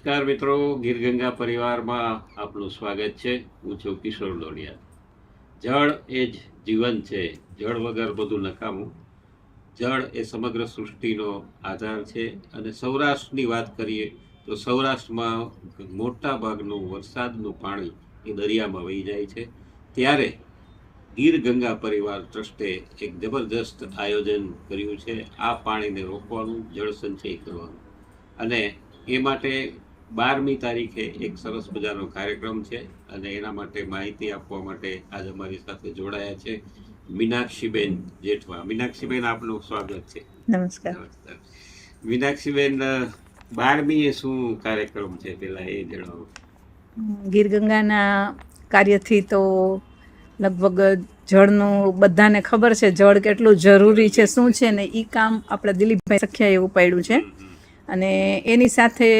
નમસ્કાર મિત્રો ગીર ગંગા પરિવારમાં આપનું સ્વાગત છે. હું છું કિશોર લોડિયા જળ એ જ જીવન છે. જળ વગર બધું નકામું. જળ એ સમગ્ર સૃષ્ટિનો આધાર છે અને સૌરાષ્ટ્રની વાત કરીએ તો સૌરાષ્ટ્રમાં મોટા ભાગનું વરસાદનું પાણી એ દરિયામાં વહી જાય છે. ત્યારે ગીર ગંગા પરિવાર ટ્રસ્ટે એક જબરદસ્ત આયોજન કર્યું છે. આ પાણીને રોકવાનું જળ સંચય કરવાનું. અને એ માટે બારમી તારીખે એક સરસ મજાનો કાર્યક્રમ છે અને એના માટે માહિતી આપવા માટે આજે અમારી સાથે જોડાયા છે મીનાક્ષીબેન જેઠવા. મીનાક્ષીબેન આપનું સ્વાગત છે. નમસ્કાર. મીનાક્ષીબેન બારમી એ શું કાર્યક્રમ છે પેલા એ જણાવો. ગીર ગંગાના કાર્યથી તો લગભગ જળનું બધાને ખબર છે જળ કેટલું જરૂરી છે શું છે ને એ કામ આપણા દિલીપભાઈ સખ્યાએ ઉપાડ્યું છે. અને એની સાથે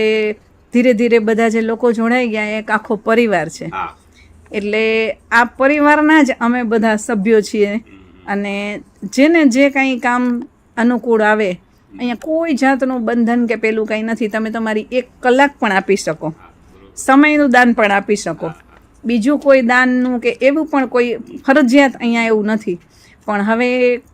ધીરે ધીરે બધા જે લોકો જોડાઈ ગયા એક આખો પરિવાર છે. એટલે આ પરિવારના જ અમે બધા સભ્યો છીએ અને જેને જે કાંઈ કામ અનુકૂળ આવે અહીંયા કોઈ જાતનું બંધન કે પેલું કંઈ નથી. તમે તમારી એક કલાક પણ આપી શકો. સમયનું દાન પણ આપી શકો. બીજું કોઈ દાનનું કે એવું પણ કોઈ ફરજિયાત અહીંયા એવું નથી. પણ હવે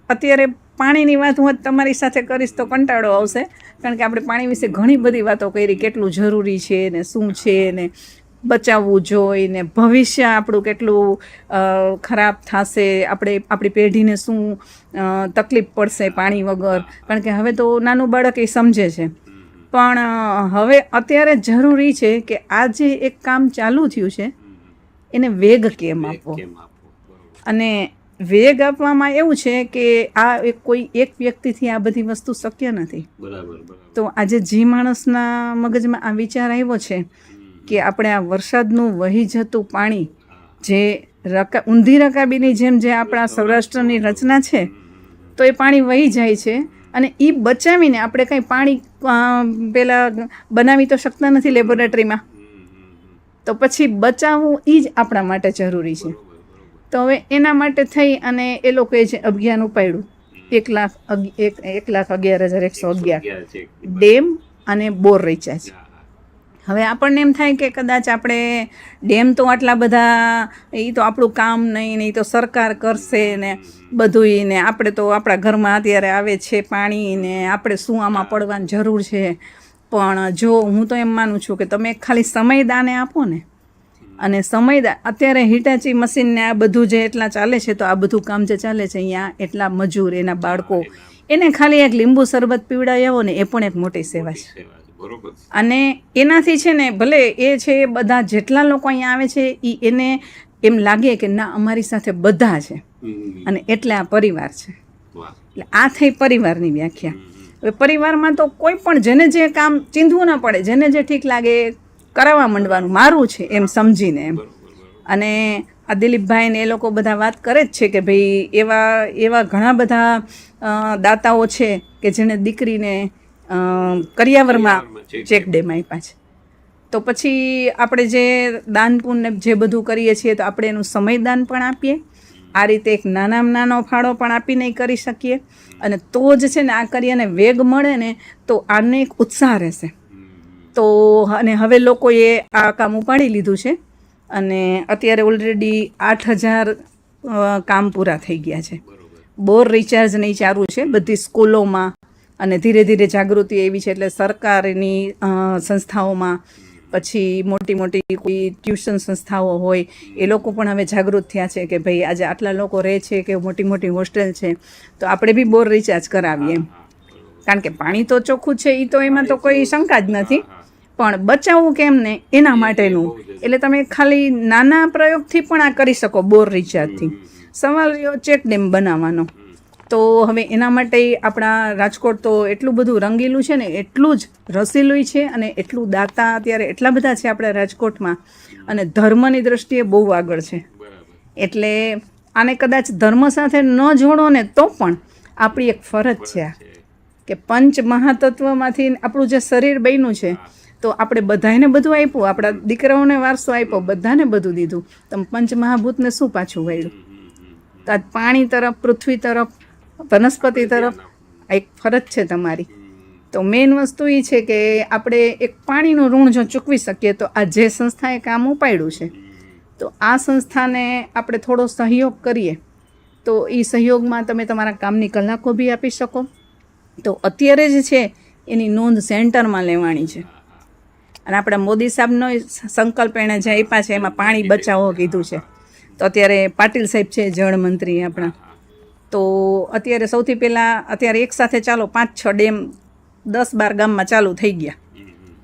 અત્યારે પાણીની વાત હું તમારી સાથે કરીશ તો કંટાળો આવશે. કારણ કે આપણે પાણી વિશે ઘણી બધી વાતો કરી કેટલું જરૂરી છે ને શું છે ને બચાવવું જોઈએ ને ભવિષ્ય આપણું કેટલું ખરાબ થશે આપણે આપણી પેઢીને શું તકલીફ પડશે પાણી વગર. કારણ કે હવે તો નાનું બાળક એ સમજે છે. પણ હવે અત્યારે જરૂરી છે કે આ જે એક કામ ચાલુ થયું છે એને વેગ કેમ આપવો. અને વેગ આપવામાં એવું છે કે આ એક કોઈ એક વ્યક્તિથી આ બધી વસ્તુ શક્ય નથી. તો આજે જે માણસના મગજમાં આ વિચાર આવ્યો છે કે આપણે આ વરસાદનું વહી જતું પાણી જે રકા ઊંધી રકાબીની જેમ જે આપણા સૌરાષ્ટ્રની રચના છે તો એ પાણી વહી જાય છે અને એ બચાવીને આપણે કંઈ પાણી પેલા બનાવી તો શકતા નથી લેબોરેટરીમાં. તો પછી બચાવવું એ જ આપણા માટે જરૂરી છે. તો હવે એના માટે થઈ અને એ લોકોએ જે અભિયાન ઉપાડ્યું. એક લાખ એક એક લાખ અગિયાર હજાર એકસો અગિયાર. ડેમ અને બોર રિચાર્જ હવે આપણને એમ થાય કે કદાચ આપણે ડેમ તો આટલા બધા એ તો આપણું કામ નહીં ને એ તો સરકાર કરશે ને બધું ને આપણે તો આપણા ઘરમાં અત્યારે આવે છે પાણી ને આપણે શું આમાં પડવાની જરૂર છે. પણ જો હું તો એમ માનું છું કે તમે ખાલી સમય દાને આપો ને અને સમયદાર અત્યારે હિટાચી મશીનને આ બધું જે એટલા ચાલે છે તો આ બધું કામ જે ચાલે છે અહીંયા એટલા મજૂર એના બાળકો. એને ખાલી એક લીંબુ શરબત પીવડાવી ને એ પણ એક મોટી સેવા છે. અને એનાથી છે ને ભલે એ છે એ બધા જેટલા લોકો અહીંયા આવે છે એ એને એમ લાગે કે ના અમારી સાથે બધા છે. અને એટલે આ પરિવાર છે. એટલે આ થઈ પરિવારની વ્યાખ્યા. હવે પરિવારમાં તો કોઈ પણ જેને જે કામ ચીંધવું ના પડે જેને જે ઠીક લાગે કરાવવા માંડવાનું મારું છે એમ સમજીને એમ. અને આ દિલીપભાઈ ને એ લોકો બધા વાત કરે જ છે કે ભાઈ એવા એવા ઘણા બધા દાતાઓ છે કે જેણે દીકરીને કરિયાવરમાં ચેક ડેમ આપ્યા છે. તો પછી આપણે જે દાન પુણ્ય જે બધું કરીએ છીએ તો આપણે એનું સમયદાન પણ આપીએ. આ રીતે એક નાનામાં નાનો ફાળો પણ આપીને કરી શકીએ. અને તો જ છે ને આ કરીએ વેગ મળે ને તો આને એક ઉત્સાહ રહેશે. તો અને હવે લોકોએ આ કામ ઉપાડી લીધું છે અને અત્યારે ઓલરેડી આઠ હજાર કામ પૂરા થઈ ગયા છે. બોર રિચાર્જ નહીં ચાલુ છે. બધી સ્કૂલોમાં અને ધીરે ધીરે જાગૃતિ એવી છે એટલે સરકારની સંસ્થાઓમાં પછી મોટી મોટી કોઈ ટ્યુશન સંસ્થાઓ હોય એ લોકો પણ હવે જાગૃત થયા છે કે ભાઈ આજે આટલા લોકો રહે છે કે મોટી મોટી હોસ્ટેલ છે તો આપણે બી બોર રિચાર્જ કરાવીએ. કારણ કે પાણી તો ચોખ્ખું છે એ તો એમાં તો કોઈ શંકા જ નથી. પણ બચાવવું કેમ ને? એના માટેનું. એટલે તમે ખાલી નાના પ્રયોગથી પણ આ કરી શકો બોર રિચાર્જથી. સવાલ રહ્યો ચેક ડેમ બનાવવાનો. તો હવે એના માટે આપણા રાજકોટ તો એટલું બધું રંગીલું છે ને એટલું જ રસીલું છે અને એટલું દાતા અત્યારે એટલા બધા છે આપણા રાજકોટમાં. અને ધર્મની દ્રષ્ટિએ બહુ આગળ છે. એટલે આને કદાચ ધર્મ સાથે ન જોડો ને તો પણ આપણી એક ફરજ છે આ. કે પંચ મહાતત્વમાંથી આપણું જે શરીર બન્યું છે, તો આપણે બધાને બધું આપ્યું, આપણા દીકરાઓને વારસો આપ્યો, બધાને બધું દીધું. તમે પંચ મહાભૂતને શું પાછું વળ્યું? તો આ પાણી તરફ, પૃથ્વી તરફ, વનસ્પતિ તરફ, આ એક ફરજ છે તમારી. તો મેઇન વસ્તુ એ છે કે આપણે એક પાણીનું ઋણ જો ચૂકવી શકીએ, તો આ જે સંસ્થાએ કામ ઉપાડ્યું છે, તો આ સંસ્થાને આપણે થોડો સહયોગ કરીએ. તો એ સહયોગમાં તમે તમારા કામની કલાકો બી આપી શકો. તો અત્યારે જ છે, એની નોંધ સેન્ટરમાં લેવાની છે. અને આપણા મોદી સાહેબનો સંકલ્પ એણે જે આપ્યા છે, એમાં પાણી બચાવો કીધું છે. તો અત્યારે પાટીલ સાહેબ છે, જળ મંત્રી આપણા. તો અત્યારે સૌથી પહેલાં, અત્યારે એકસાથે ચાલો, પાંચ, છ ડેમ દસ બાર ગામમાં ચાલુ થઈ ગયા.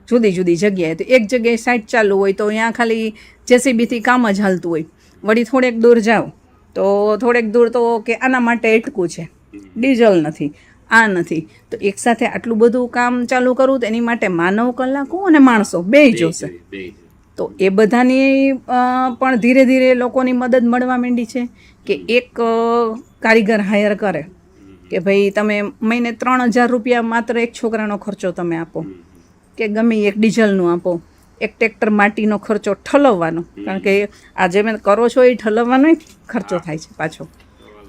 જુદી જુદી જગ્યાએ તો એક જગ્યાએ સાઈટ ચાલુ હોય તો ત્યાં ખાલી જેસીબીથી કામ જ હાલતું હોય. વળી થોડેક દૂર જાઓ તો થોડેક દૂર તો કે આના માટે એટકું છે. ડીઝલ નથી. આ નથી. તો એકસાથે આટલું બધું કામ ચાલુ કરવું તો એની માટે માનવ કલાકો અને માણસો બેય જોશે તો એ બધાની પણ ધીરે ધીરે લોકોની મદદ મળવા માંડી છે કે એક કારીગર હાયર કરે કે ભાઈ તમે મહિને ત્રણ હજાર રૂપિયા માત્ર એક છોકરાનો ખર્ચો તમે આપો. કે ગમે એક ડીઝલનું આપો. એક ટ્રેક્ટર માટીનો ખર્ચો ઠલવવાનો. કારણ કે આ જે મેં કરો છો એ ઠલવવાનો ખર્ચો થાય છે પાછો.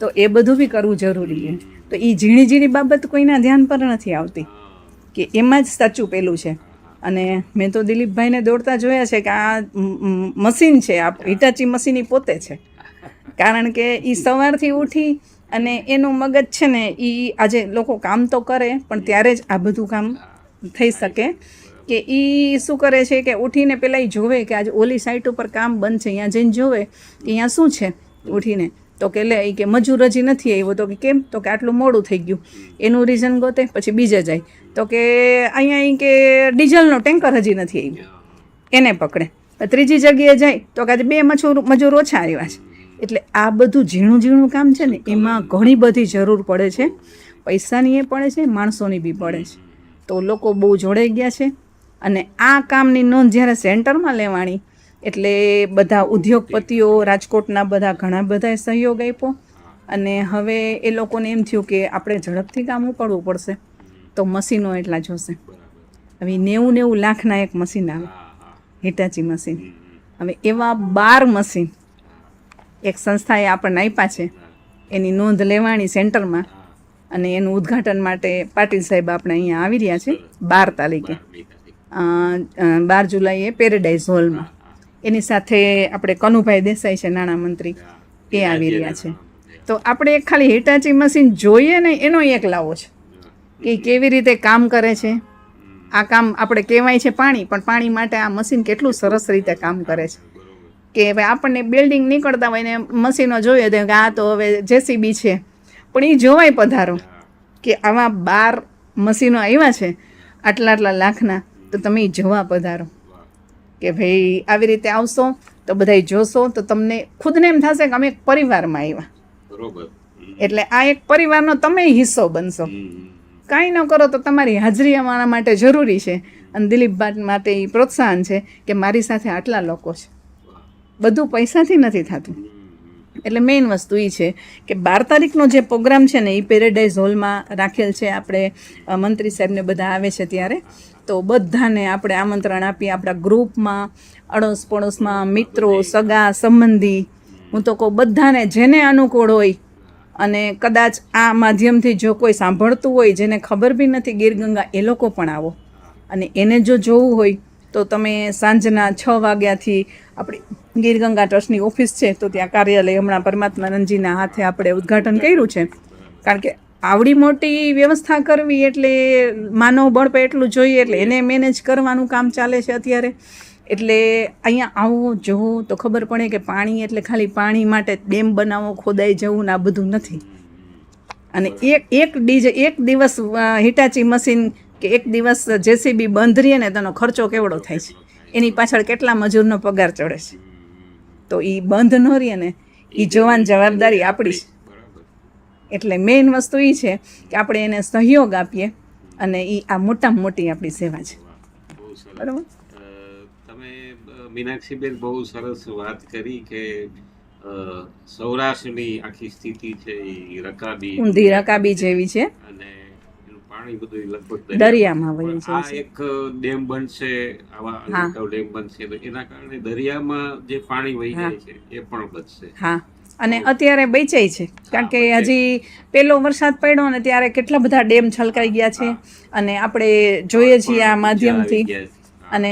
તો એ બધું બી કરવું જરૂરી છે. તો એ ઝીણી ઝીણી બાબત કોઈના ધ્યાન પર નથી આવતી. કે એમાં જ સાચું પેલું છે. અને મેં તો દિલીપભાઈને દોડતા જોયા છે કે આ મશીન છે, આ હિટાચી મશીન એ પોતે છે. કારણ કે એ સવારથી ઉઠી અને એનું મગજ છે ને એ આજે લોકો કામ તો કરે, પણ ત્યારે જ આ બધું કામ થઈ શકે. કે એ શું કરે છે કે ઉઠીને પહેલાં એ જોવે કે આજે ઓલી સાઈટ ઉપર કામ બંધ છે, અહીંયા જઈને જોવે કે અહીંયા શું છે ઉઠીને. તો કે લે, ઈ કે મજૂર હજી નથી આવ્યો. તો કે કેમ? તો કે આટલું મોડું થઈ ગયું. એનું રીઝન ગોતે, પછી બીજે જાય. તો કે અહીંયા ઈ કે ડીઝલનો ટેન્કર હજી નથી આવ્યો. એને પકડે. ત્રીજી જગ્યાએ જાય. તો કે આજે બે મજૂર મજૂર ઓછા આવ્યા છે. એટલે આ બધું ઝીણું ઝીણું કામ છે ને, એમાં ઘણી બધી જરૂર પડે છે. પૈસાની એ પડે છે, માણસોની બી પડે છે. તો લોકો બહુ જોડાઈ ગયા છે. અને આ કામની નોંધ જ્યારે સેન્ટરમાં લેવાની એટલે બધા ઉદ્યોગપતિઓ રાજકોટના બધા ઘણા બધાએ સહયોગ આપ્યો. અને હવે એ લોકોને એમ થયું કે આપણે ઝડપથી કામ ઉપાડવું પડશે. તો મશીનો એટલા જોશે. હવે નેવું નેવું લાખના એક મશીન આવે. Hitachi machine. હવે એવા બાર મશીન એક સંસ્થાએ આપણને આપ્યા છે. એની નોંધ લેવાણી સેન્ટરમાં. અને એનું ઉદ્ઘાટન માટે પાટીલ સાહેબ આપણે અહીંયા આવી રહ્યા છે. બાર તારીખે. બાર જુલાઈએ પેરેડાઇઝ હોલમાં એની સાથે આપણે કનુભાઈ દેસાઈ છે નાણામંત્રી એ આવી રહ્યા છે. તો આપણે ખાલી હિટાચી મશીન જોઈએ ને એનો એક લાવો છે. કે કેવી રીતે કામ કરે છે? આ કામ આપણે કહેવાય છે પાણી પણ પાણી માટે આ મશીન કેટલું સરસ રીતે કામ કરે છે. કે હવે આપણને બિલ્ડિંગ નીકળતા હોય ને મશીનો જોઈએ તો કે આ તો હવે જેસીબી છે. પણ એ જોવાય પધારો કે આવા બાર મશીનો આવ્યા છે આટલા આટલા લાખના તો તમે જોવા પધારો. કે ભાઈ આવી રીતે આવશો તો બધાય જોશો તો તમને ખુદને એમ થશે કે અમે એક પરિવારમાં આવ્યા બરોબર. એટલે આ એક પરિવારનો તમે હિસ્સો બનશો. કાંઈ ન કરો તો તમારી હાજરી અમારા માટે જરૂરી છે. અને દિલીપભાઈ માટે એ પ્રોત્સાહન છે કે મારી સાથે આટલા લોકો છે. બધું પૈસાથી નથી થતું. એટલે મેઇન વસ્તુ એ છે કે બાર તારીખનો જે પ્રોગ્રામ છે ને એ પેરેડાઇઝ હોલમાં રાખેલ છે આપણે મંત્રી સાહેબને બધા આવે છે ત્યારે. તો બધાને આપણે આમંત્રણ આપી આપણા ગ્રુપમાં અડોસ પડોશમાં મિત્રો સગા સંબંધી. હું તો કહું બધાને જેને અનુકૂળ હોય અને કદાચ આ માધ્યમથી જો કોઈ સાંભળતું હોય જેને ખબર બી નથી ગીરગંગા એ લોકો પણ આવો. અને એને જો જોવું હોય તો તમે સાંજના છ વાગ્યાથી આપણી ગીરગંગા ટ્રસ્ટની ઓફિસ છે, તો ત્યાં કાર્યાલય હમણાં પરમાત્માનંદજીના હાથે આપણે ઉદ્ઘાટન કર્યું છે. કારણ કે આવડી મોટી વ્યવસ્થા કરવી એટલે માનવ બળ પર એટલું જોઈએ, એટલે એને મેનેજ કરવાનું કામ ચાલે છે અત્યારે. એટલે અહીંયા આવવું જોવો તો ખબર પડે કે પાણી એટલે ખાલી પાણી માટે ડેમ બનાવો, ખોદાઈ જવું ને આ બધું નથી. અને એક એક ડીજે, એક દિવસ હિટાચી મશીન કે એક દિવસ જેસીબી બંધ રહીએ ને તેનો ખર્ચો કેવડો થાય છે? એની પાછળ કેટલા મજૂરનો પગાર ચડે છે? તો એ બંધ ન રહે ને એ જોવાની જવાબદારી આપણી. છે એટલે મેઇન વસ્તુ એ છે કે આપણે એને સહયોગ આપીએ અને એ આ મોટામાં મોટી આપણી સેવા છે. બહુ સરસ. બરાબર? તમે મીનાક્ષીબેન બહુ સરસ વાત કરી કે સૌરાષ્ટ્રની આખી સ્થિતિ છે એ રકાબી ઊંધી રકાબી જેવી છે. અને પાણી બધું લગભગ દરિયામાં વહી જાય છે એક ડેમ બનશે આવા હા. ડેમ બનશે તો એના કારણે દરિયામાં જે પાણી વહી જાય છે એ પણ બચશે. હા. અને અત્યારે બેચાય છે કારણ કે હજી પહેલો વરસાદ પડ્યો ને ત્યારે કેટલા બધા ડેમ છલકાઈ ગયા છે અને આપણે જોઈએ છીએ આ માધ્યમથી. ગયા. અને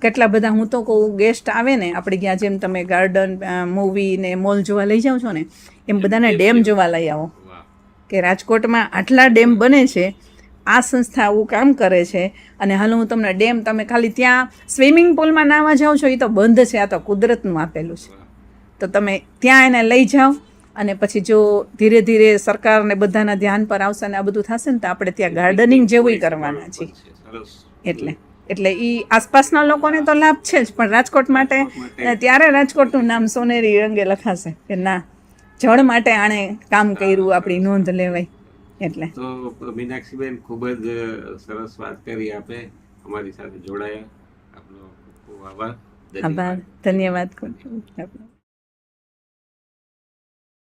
કેટલા બધા હું તો કહું ગેસ્ટ આવે ને આપણે ત્યાં જેમ તમે ગાર્ડન મૂવી ને મોલ જોવા લઈ જાઓ છો ને એમ બધાને ડેમ જોવા લઈ આવો. કે રાજકોટમાં આટલા ડેમ બને છે આ સંસ્થા આવું કામ કરે છે. અને હાલ હું તમને ડેમ, તમે ખાલી ત્યાં સ્વિમિંગ પુલમાં નાહવા જાઓ છો એ તો બંધ છે, આ તો કુદરતનું આપેલું છે. તો તમે ત્યાં એને લઈ જાઓ અને પછી જો ધીરે ધીરે સરકારને બધાના ધ્યાન પર આવશે ને આ બધું થશે ને તો આપણે ત્યાં ગાર્ડનિંગ જેવું કરવાના છીએ. એટલે એટલે એ આસપાસના લોકોને તો લાભ છે જ, પણ રાજકોટ માટે, ત્યારે રાજકોટનું નામ સોનેરી રંગે લખાશે કે ના, જળ માટે આણે કામ કર્યું આપણી નોંધ લેવાય. એટલે. તો મીનાક્ષીબેન ખૂબ જ સરસ વાત કરી આપે. અમારી સાથે જોડાયા. આપનો ખૂબ ખૂબ આભાર. આભાર. ધન્યવાદ. ધન્યવાદ